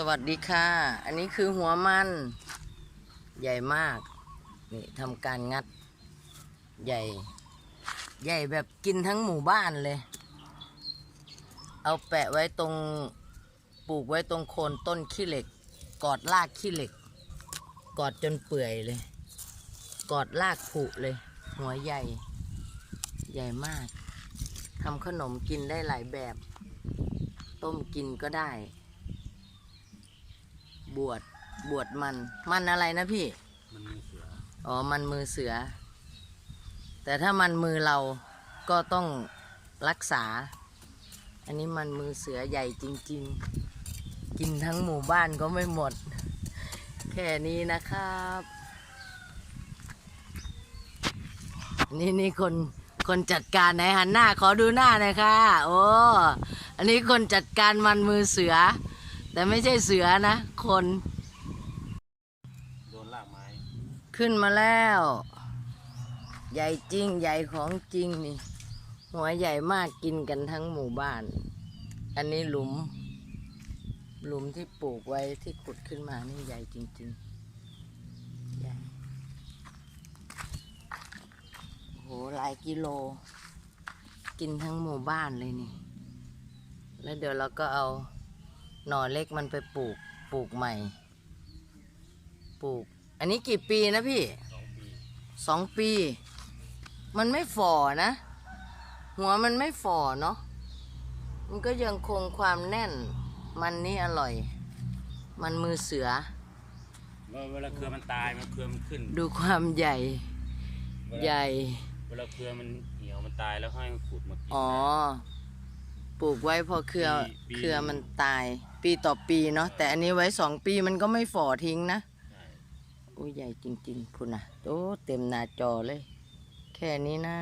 สวัสดีค่ะ อันนี้คือหัวมัน ใหญ่มาก นี่ทำการงัด ใหญ่ ใหญ่แบบกินทั้งหมู่บ้านเลย เอาแปะไว้ตรงปลูกไว้ตรงโคนต้นขี้เหล็ก กอดรากขี้เหล็ก กอดจนเปื่อยเลย กอดรากผุเลย หัวใหญ่ ใหญ่มากทำขนมกินได้หลายแบบ ต้มกินก็ได้ บวชบวชมัน มันอะไรนะพี่ มันมีเสือ อ๋อ มันมือเสือ แต่ถ้ามันมือเราก็ต้องรักษา อันนี้มันมือเสือใหญ่จริง ๆ กินทั้งหมู่บ้านก็ไม่หมด แค่นี้นะครับ นี่นี่คนคนจัดการไหนหันหน้าขอดูหน้าหน่อยค่ะ โอ้ อันนี้คนจัดการมันมือเสือ แต่ไม่ใช่เสือนะ คน โดนลากไม้ ขึ้นมาแล้ว ใหญ่จริง ใหญ่ของจริงนี่ หัวใหญ่มากกินกันทั้งหมู่บ้าน อันนี้หลุม หลุมที่ปลูกไว้ที่ขุดขึ้นมานี่ใหญ่จริง ๆ ใหญ่โหหลายกิโล กินทั้งหมู่บ้านเลยนี่ แล้วเดี๋ยวเราก็เอา หน่อเล็กมันไปปลูกปลูกใหม่ ปลูก อันนี้กี่ปีนะพี่สองปีสองปี มันไม่ฝ่อนะ หัวมันไม่ฝ่อเนาะมันก็ยังคงความแน่น มันนี่อร่อย มันมือเสือ เวลาเวลาเครือมันตายมันเครือมันขึ้น ดูความใหญ่เวลาใหญ่ เวลาเครือมันเหี่ยวมันตายแล้วให้มันขุดมากินอ๋อ ปลูกไว้พอเครือปีเครือมันตาย ปีต่อปีเนาะแต่อันนี้ไว้สองปีมันก็ไม่ฝ่อทิ้งนะอุ้ยใหญ่จริงๆพุ่นนะโอ้เต็มหน้าจอเลย แค่นี้นะ